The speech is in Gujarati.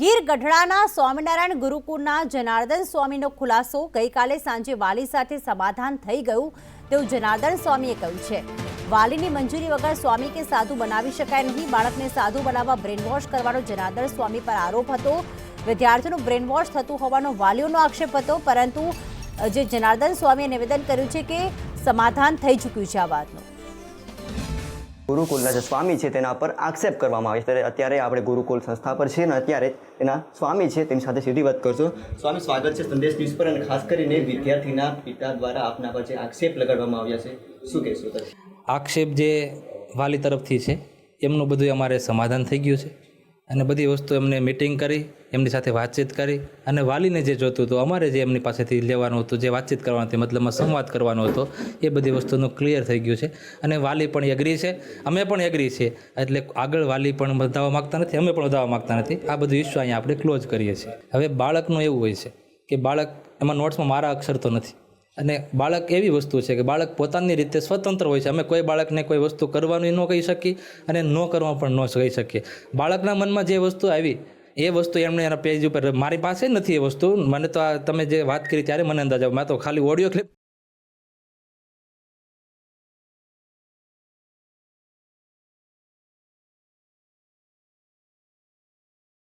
ગીર ગઢડાના સ્વામિનારાયણ ગુરુકુળના જનાર્દન સ્વામીનો ખુલાસો ગઈકાલે સાંજે વાલી સાથે સમાધાન થઈ ગયું તેવું જનાર્દન સ્વામીએ કહ્યું છે. વાલીની મંજૂરી વગર સ્વામી કે સાધુ બનાવી શકાય નહીં. બાળકને સાધુ બનાવવા બ્રેનવોશ કરવાનો જનાર્દન સ્વામી પર આરોપ હતો. વિદ્યાર્થીઓનું બ્રેનવોશ થતું હોવાનો વાલીઓનો આક્ષેપ હતો, પરંતુ જે જનાર્દન સ્વામીએ નિવેદન કર્યું છે કે સમાધાન થઈ ચૂક્યું છે આ વાતનું. ગુરુકુલના જે સ્વામી છે તેના પર આક્ષેપ કરવામાં આવે છે. ત્યારે અત્યારે આપણે ગુરુકુલ સંસ્થા પર છે અને અત્યારે તેના સ્વામી છે તેની સાથે સીધી વાત કરશો. સ્વામી, સ્વાગત છે સંદેશ ન્યૂઝ પર અને ખાસ કરીને વિદ્યાર્થીના પિતા દ્વારા આપના પર જે આક્ષેપ લગાડવામાં આવ્યા છે, શું કહેશો આક્ષેપ જે વાલી તરફથી છે, એમનું બધું અમારે સમાધાન થઈ ગયું છે. અને બધી વસ્તુ એમને મિટિંગ કરી, એમની સાથે વાતચીત કરી. અને વાલીને જે જોતું હતું, અમારે જે એમની પાસેથી લેવાનું હતું, જે વાતચીત કરવાનું હતી મતલબમાં સંવાદ કરવાનો હતો, એ બધી વસ્તુનું ક્લિયર થઈ ગયું છે. અને વાલી પણ એગ્રી છે. અમે પણ એગ્રી છીએ. એટલે આગળ વાલી પણ વધાવવા માગતા નથી, અમે પણ વધાવવા માગતા નથી. આ બધું ઇસ્યુ અહીંયા આપણે ક્લોઝ કરીએ છીએ. હવે બાળકનું એવું હોય છે કે બાળક એમાં નોટ્સમાં મારા અક્ષર તો નથી. અને બાળક એવી વસ્તુ છે કે બાળક પોતાની રીતે સ્વતંત્ર હોય છે. અમે કોઈ બાળકને કોઈ વસ્તુ કરવાનું ન કહી શકીએ અને ન કરવા પણ ન કહી શકીએ. બાળકના મનમાં જે વસ્તુ આવી, એ વસ્તુ એમણે એના પેજ ઉપર, મારી પાસે નથી એ વસ્તુ. મને તો આ તમે જે વાત કરી ત્યારે મને અંદાજ આવ્યો. મેં તો ખાલી ઓડિયો ક્લિપ